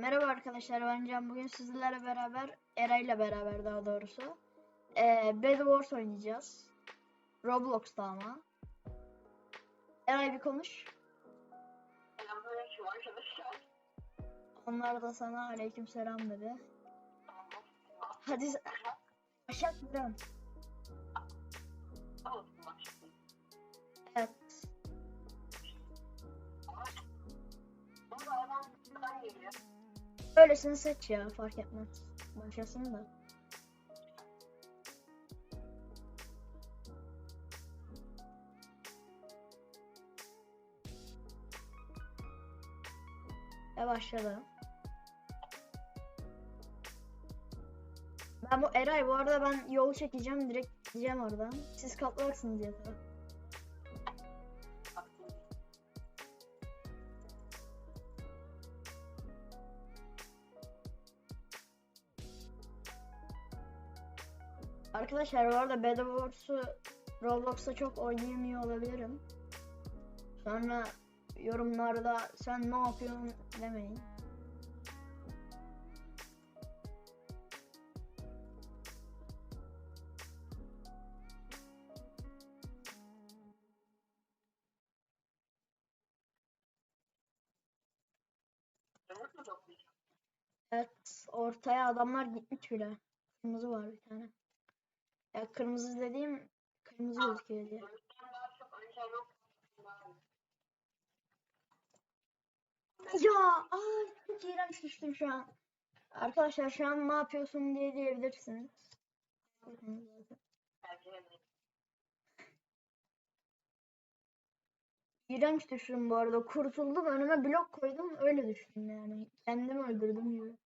Merhaba arkadaşlar ben Can. Bugün sizlerle beraber Era ile beraber daha doğrusu ee, Bed Wars oynayacağız. Roblox'ta ama. Eray bir konuş. Selamünaleyküm arkadaşlar. Onlar da sana aleyküm selam dedi. Hadi Başak dön. Öylesini seç ya fark etmez. Başlasın da. Ve başladı. Ben bu Eray bu arada ben yol çekeceğim direkt gideceğim oradan. Siz katlarsınız yatağa. Arkadaşlar bu arada Bed Wars'u Roblox'ta çok oynayamıyor olabilirim. Sonra yorumlarda sen ne yapıyorsun demeyin. Evet ortaya adamlar gitmiş bile. Kırmızı var bir tane. Ya kırmızı dediğim kırmızı gözüküyor diye. Ya ay çok iğrenç düştüm şu an. Arkadaşlar şu an ne yapıyorsun diye diyebilirsiniz. İğrenç düştüm bu arada. Kurtuldum önüme blok koydum öyle düştüm yani. Kendimi öldürdüm gibi.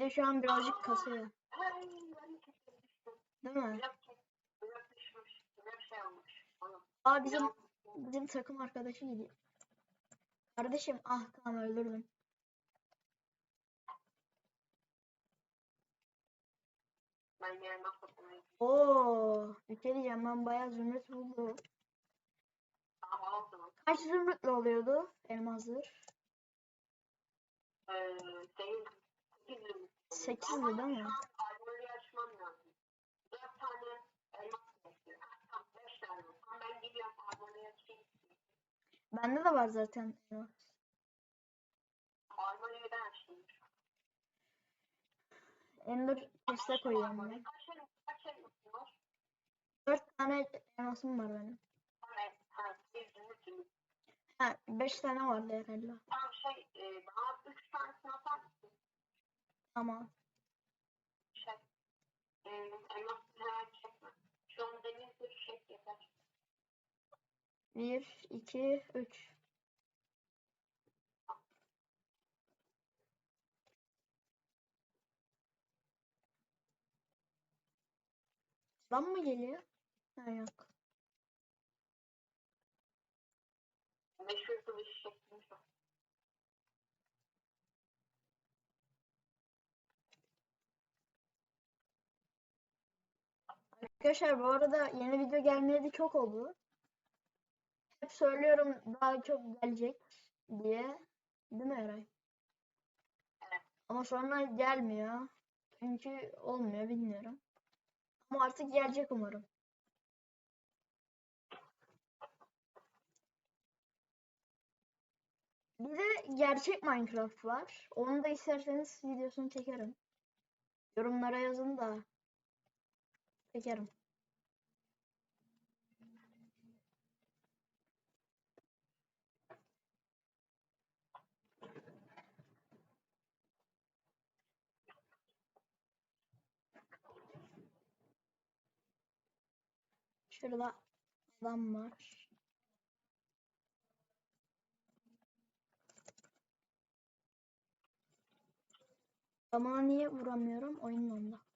De şu an birazcık kasıyor. Değil mi? Aa bizim bizim takım arkadaşı gidiyor. Kardeşim ah tamam öldürdüm. Oo, bir şey diyeceğim ben bayağı zümrüt buldum. Kaç zümrütle oluyordu elmasır? 8 değil mi? Bende de var zaten. Ender kesle koyuyorum ben. Dört tane elmasım var benim. Ha, beş tane vardı herhalde. Tamam şey, e, bana üç tanesini atar Tamam. Şey, e, elmasını hemen çekme. Şu an demir bir şey yeter. 1, 2, 3. Lan mı geliyor? Ha yok. Arkadaşlar bu arada yeni video gelmeyeli çok oldu. Hep söylüyorum daha çok gelecek diye. Değil mi Eray? Evet. Ama sonra gelmiyor. Çünkü olmuyor bilmiyorum. Ama artık gelecek umarım. Bir de gerçek Minecraft var. Onu da isterseniz videosunu çekerim. Yorumlara yazın da çekerim. Şurada adam var. Ama niye vuramıyorum? Oyunun onda.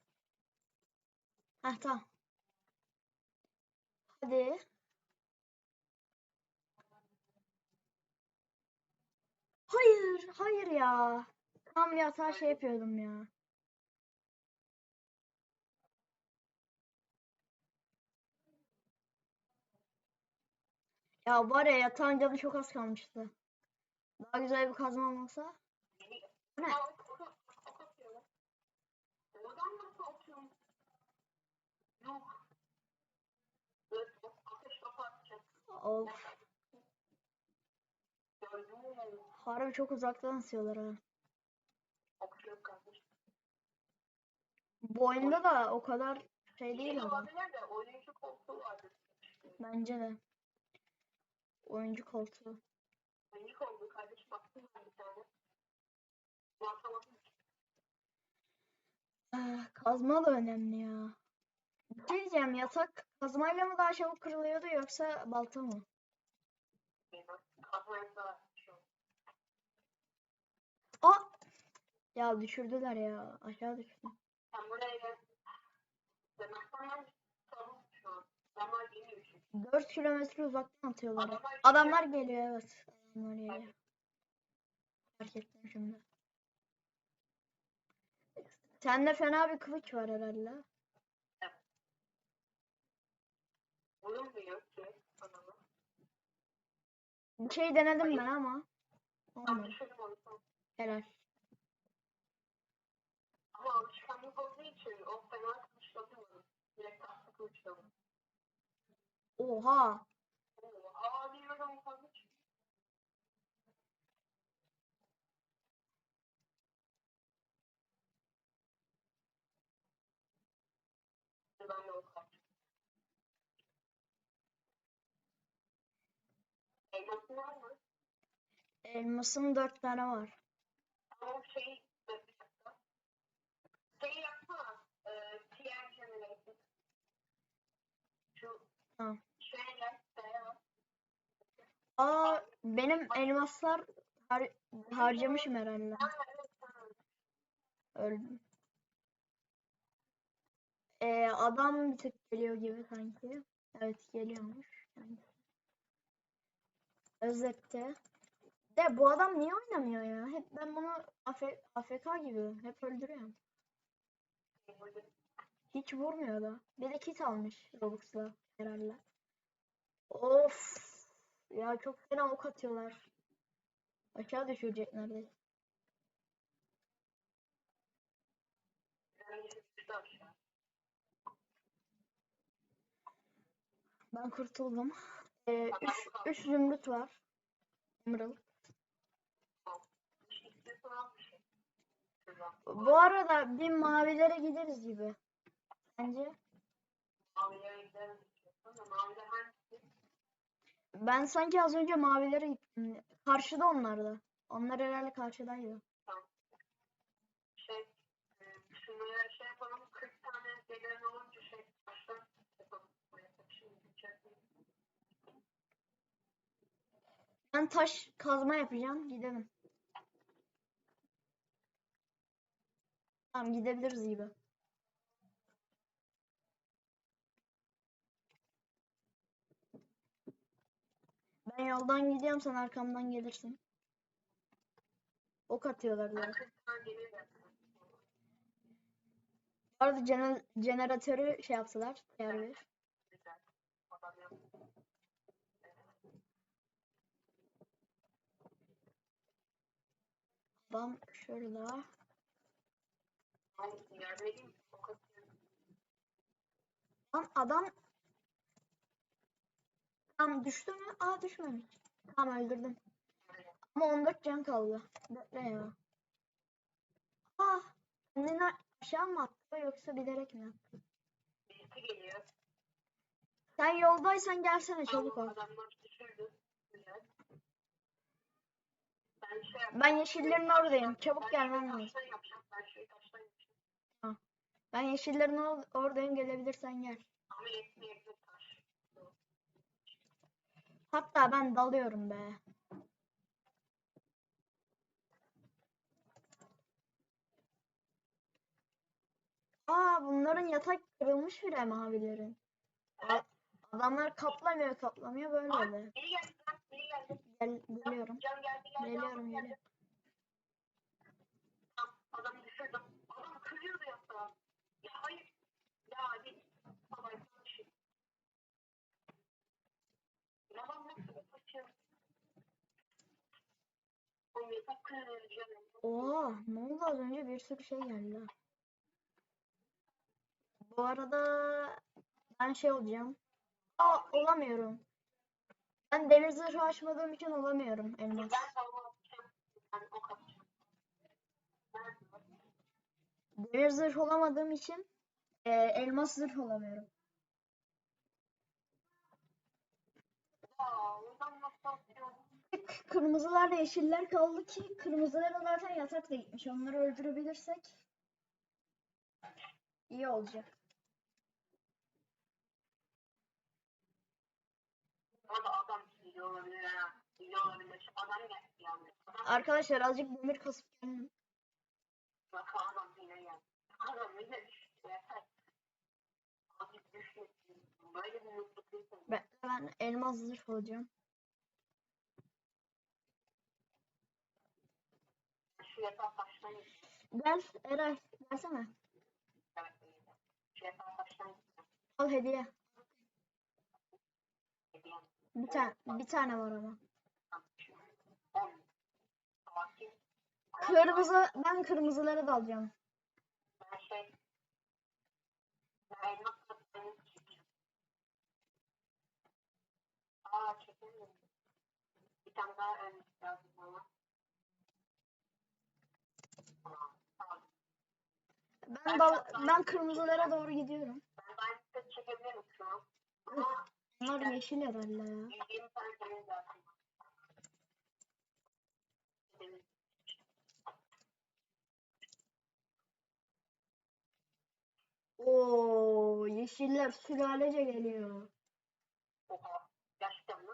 Heh tamam. Hadi. Hayır, hayır ya. Tam bir hata şey yapıyordum ya. Ya var ya yatağın canı çok az kalmıştı. Daha güzel bir kazma olsa. Bu ne? Yok. Ateş topu atacak. Of. Gördün mü? Harbi çok uzaktan atıyorlar ha. Bu oyunda da o kadar şey değil ama. olabilir de oyuncu koltuğu vardı. Bence de. Oyuncu koltuğu. Oyuncu koltuğu kardeş baktım ben bir tane. Bakamadım. Ah, Kazma da önemli ya. Şey diyeceğim yatak kazmayla mı daha çabuk kırılıyordu yoksa balta mı? Aa! Ya düşürdüler ya. Aşağı düştü. Sen buraya gel. Adamlar geliyor çünkü. 4 kilometre uzaktan atıyorlar. Adamlar. Adamlar geliyor evet. Adamlar geliyor. Fark ettim şimdi. Sende fena bir kılıç var herhalde. Vurulmuyor ki adamı. Bir şey denedim ben ama. Olmadı. düşürdüm onu. Helal. Ama alışkanlık olduğu için o fena kılıçladım. Direkt tahta kılıçladım. Oha. Oo, Aa bir adam fazla çıktı. Ben de o kadar. Elması var mı? Elmasım 4 tane var. Bir dakika. Şey yapsana. E, Generator. Şu Tamam. Aa benim elmaslar har harcamışım herhalde. Tamam. Öldüm. Ee, adam bir tık geliyor gibi sanki. Evet geliyormuş. Yani. Özette. De bu adam niye oynamıyor ya? Hep ben bunu AF AFK gibi hep öldürüyorum. Hiç vurmuyor da. Bir de kit almış Robux'la herhalde. Of. Ya çok fena ok atıyorlar. Aşağı düşürecek neredeyse. Ben kurtuldum. Ee, üç, üç zümrüt var. Emerald. Bu arada bir mavilere gideriz gibi. Bence. Ben sanki az önce mavilere gittim. Karşıda onlar da. Onlar herhalde karşıdaydı. Şey, e, şunlara şey yapalım. 40 tane gelen olunca şey baştan yapalım. Şimdi geçelim. Ben taş kazma yapacağım. Gidelim. Tamam gidebiliriz gibi. Ben yoldan gidiyorum sen arkamdan gelirsin. Ok atıyorlar zaten. 40 tane demir yaptım. Bu arada jener- jeneratörü şey yaptılar. Yer bir. Güzel. Adam yaptı. Adam şurada. Lan adam Tam düştü mü? Aa düşmemiş. Tamam öldürdüm. Ama 14 can kaldı. Bekle ya. Ah! Kendini aşağı mı attı yoksa bilerek mi yaptı? Birisi geliyor. Sen yoldaysan gelsene çabuk ol. Adamlar düşürdü. Güzel. Ben yeşillerin oradayım. Çabuk şurayı lazım. Ben yeşillerin or- oradayım gelebilirsen gel. Hatta ben dalıyorum be. Aa bunların yatak kırılmış bile mavilerin. Adamlar kaplamıyor kaplamıyor böyle oluyor. biri geldi. Biri geldi. Gel, geliyorum. Can geldi geldi. Geliyorum. Adam düşürdüm. Adam kırıyordu yatağa. Ya hayır. Ya hadi. Tamam bir şey. Yalan nasıl. Oha ne oldu az önce bir sürü şey geldi. Bu arada ben şey olacağım. Aa olamıyorum. Ben demir zırhı açmadığım için olamıyorum elmas. Demir zırh olamadığım için e, elmas zırh olamıyorum. Kırmızılarla yeşiller kaldı ki kırmızılara zaten yatak da gitmiş. Onları öldürebilirsek iyi olacak. Adam iyi olabilir ha. İyi olabilir. Adam geldi yani. Adam Arkadaşlar azıcık demir kasıp gelin. bak adam yine geldi. Adam yine düştü. Yeter. Abi düşmesin. Böyle bir mutluluk yok. Ben, ben elmas zırh olacağım. Şu. Gel Eray gelsene. Evet. Şu gittim. Al hediye. Bir tane bir tane var ama. Kırmızı ben kırmızıları da alacağım. Ben. Ben kırmızılara doğru gidiyorum. Ben size çekebilirim şu an. Ama Bunlar yeşil herhalde ya. 120 tane demir lazım. Demir. Oo yeşiller sülalece geliyor. Oha. Gerçekten mi?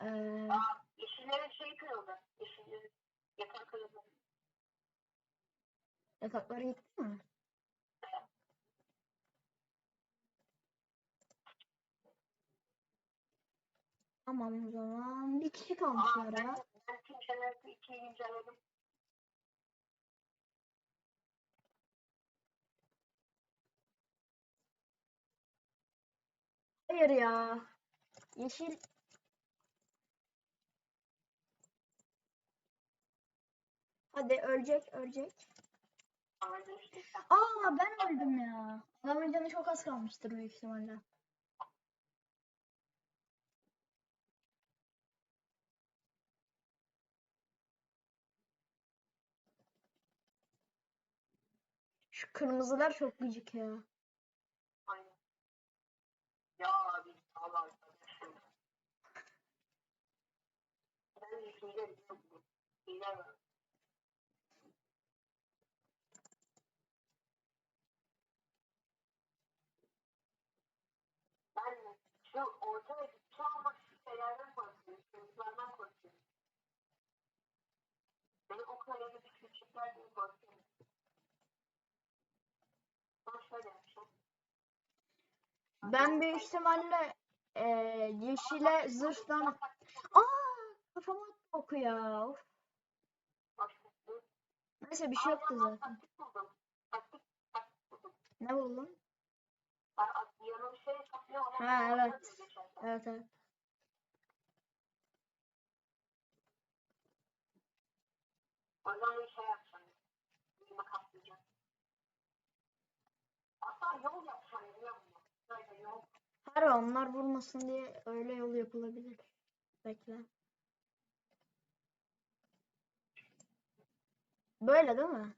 Ee, Aa, yeşillerin şeyi kırıldı. Yeşillerin yatak kırıldı. yatakları gitti mi? Tamam o zaman bir kişi kalmış Aa, var ben, tüm şeyleri ikiye güncelledim. Hayır ya. Yeşil Hadi ölecek ölecek. Aa ben öldüm ya. Adamın canı çok az kalmıştır büyük ihtimalle. Kırmızılar çok gıcık ya. Ya abi Allah arkadaşım. Ben hile biliyorum. Hile var. Ben şu ortaya gitmiş olmak şeylerden korkuyorum. Çocuklardan korkuyorum. Beni okula yazıp küçükler diye korkuyorum. Ben şöyle yapacağım. Ben büyük ihtimalle eee yeşile zırhtan... Aa kafama oku ya. Of. Neyse bir şey yoktu zaten. Ne buldun? Şey Ha, evet. Evet evet. O bir şey yapacağım. Yüzüme kaplayacağım. Hatta yol yapacağım biliyor musun? Böyle yol. Harbi onlar vurmasın diye öyle yol yapılabilir. Bekle. Böyle değil mi?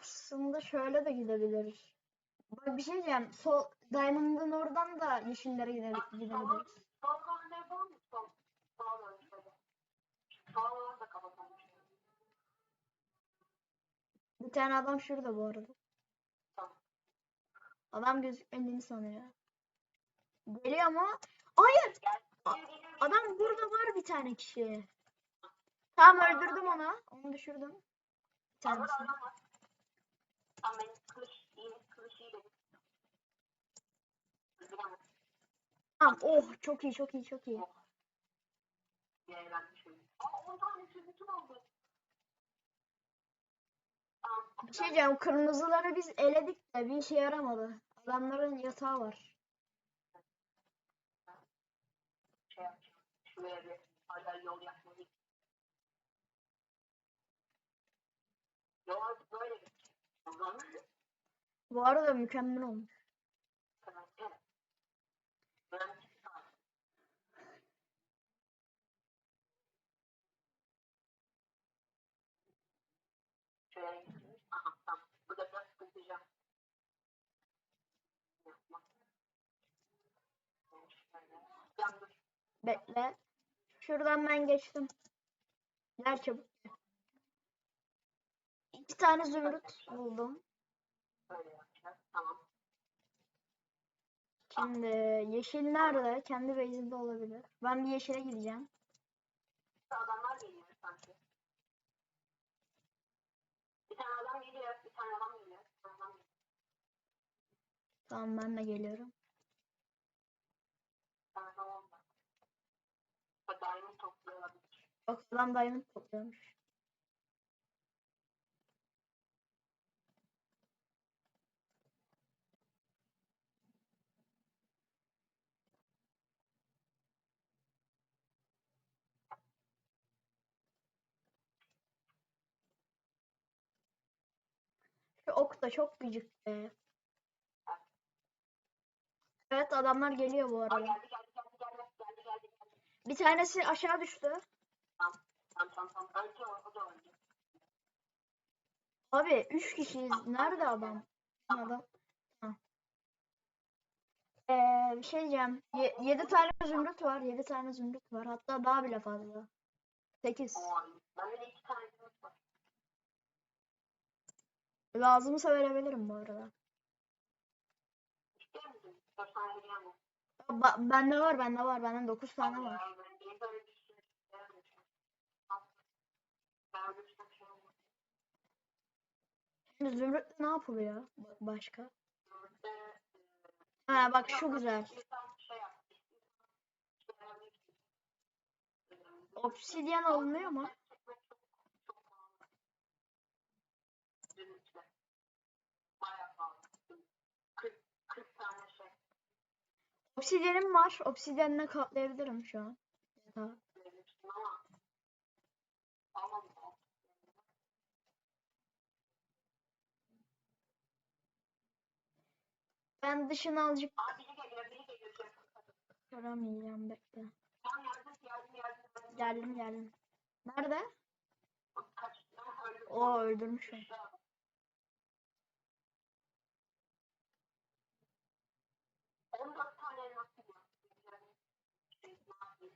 Aslında şöyle de gidebilir. Bak bir şey diyeceğim. Sol Diamond'ın oradan da yeşillere gide- Bak gidebilir. sola, sola ne yapalım mı? Sol. Sola dön şöyle. Sola da kapatalım. Bir tane adam şurada bu arada. Adam gözükmediğini sanıyor. Geliyor mu? Hayır! A-. Adam burada var bir tane kişi. Tamam öldürdüm onu. Onu düşürdüm. Bir tanesini. Tamam. Oh çok iyi çok iyi çok iyi. Aa 10 tane çocuk oldu. Bir şey diyeceğim. Kırmızıları biz eledik de bir işe yaramadı. Adamların yatağı var. Bu arada mükemmel olmuş. kadar evet. Ben iki saat. Şöyle gideyim. Aha tamam. Bu da biraz sıkıntıyacağım. Yapma. Şöyle. Yandır. Bekle. Şuradan ben geçtim. Gel çabuk. İki tane zümrüt buldum. Şimdi yeşil nerede? Kendi base'inde olabilir. Ben bir yeşile gideceğim. Adamlar geliyor sanki. Bir tane adam geliyor. Bir tane adam geliyor. Tamam ben de geliyorum. Bir tane adam oldu. Ve diamond topluyor Bak adam diamond topluyormuş. Şu ok da çok gıcık be. Evet adamlar geliyor bu arada. Bir tanesi aşağı düştü. Abi 3 kişiyiz. Nerede adam? Adam. Ee, bir şey diyeceğim. 7 tane zümrüt var. 7 tane zümrüt var. Hatta daha bile fazla. 8. Oy. Bende de iki tane zümrüt var. Lazımsa verebilirim bu arada. Ba bende var, bende var. Bende 9 tane var. ya, ben niye böyle bir sürü şeyler yapıyorum? Al. Ben öyle bir sürü şey yapıyorum. Şimdi zümrütle ne yapılıyor? Ba- Başka? Ha bak şu güzel. Obsidyen alınıyor mu? çekmek çok- çok pahalı. Zümrütle. Bayağı pahalı. 40 40 tane Obsidyenim var. Obsidyenle kaplayabilirim şu an. Yatağı. Ben dışını azıcık kıramayacağım bekle. Geldim geldim. Nerede? O öldürmüşüm. 14 tane elmasım var. Yani, ne yapayım?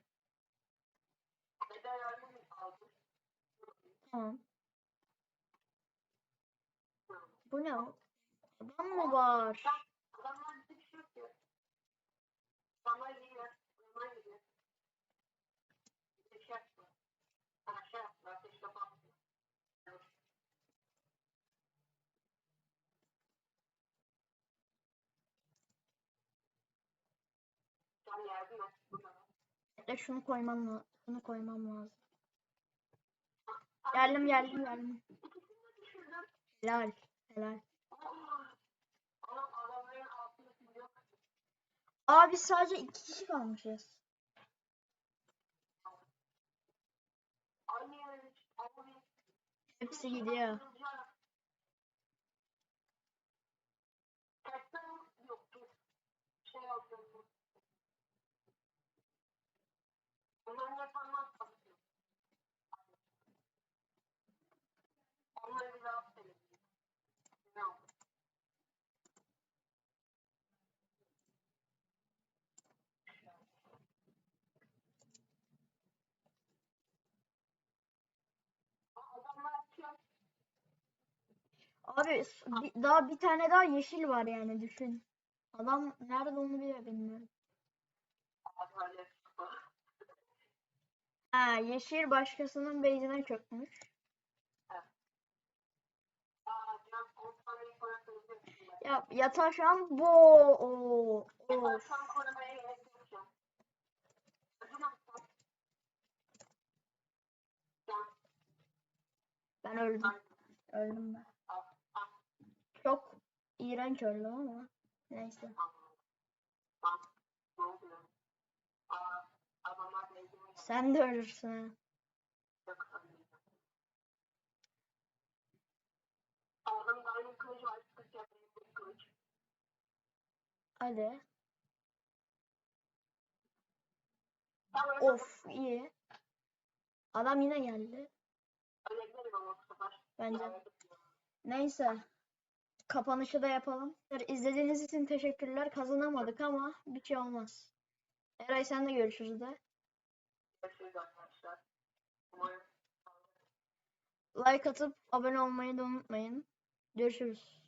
Neden yardım aldım? Tamam. Bu ne? Adam mı var? Adamlar bize bir şey yok ki. Adamlar geliyor, adamlar geliyor. Bize bir şey yaptılar. Sana şey yaptılar, ateş kapattı. Sen yardım et. buna. Bekle şunu koymam lazım. Şunu koymam lazım. Geldim geldim geldim. Helal. Helal. Ama adamların altında yok. Abi sadece iki kişi kalmışız. Hepsi gidiyor. Kaçtan yoktu. Şey yapıyorum. Onların yapanlar kapatıyor. Onları bir rahatsız ediyor. Ne oldu? Adamlar atıyor. Abi bir- daha bir tane daha yeşil var yani düşün. Adam nerede onu bile bilmiyorum. Öyle Ha yeşil başkasının base'ine çökmüş. Aa, can 10 tane yukarı kırılıyor. Ya yatağı şu an bo o. Can, Ben öldüm. Öldüm ben. İğrenç öldüm ama. Neyse. Sen de ölürsün. Hadi. Of iyi. Adam yine geldi. Bence. Neyse. Kapanışı da yapalım. İzlediğiniz için teşekkürler. Kazanamadık ama bir şey olmaz. Eray sen de görüşürüz de. Görüşürüz arkadaşlar. Umarım Like atıp abone olmayı da unutmayın. Görüşürüz.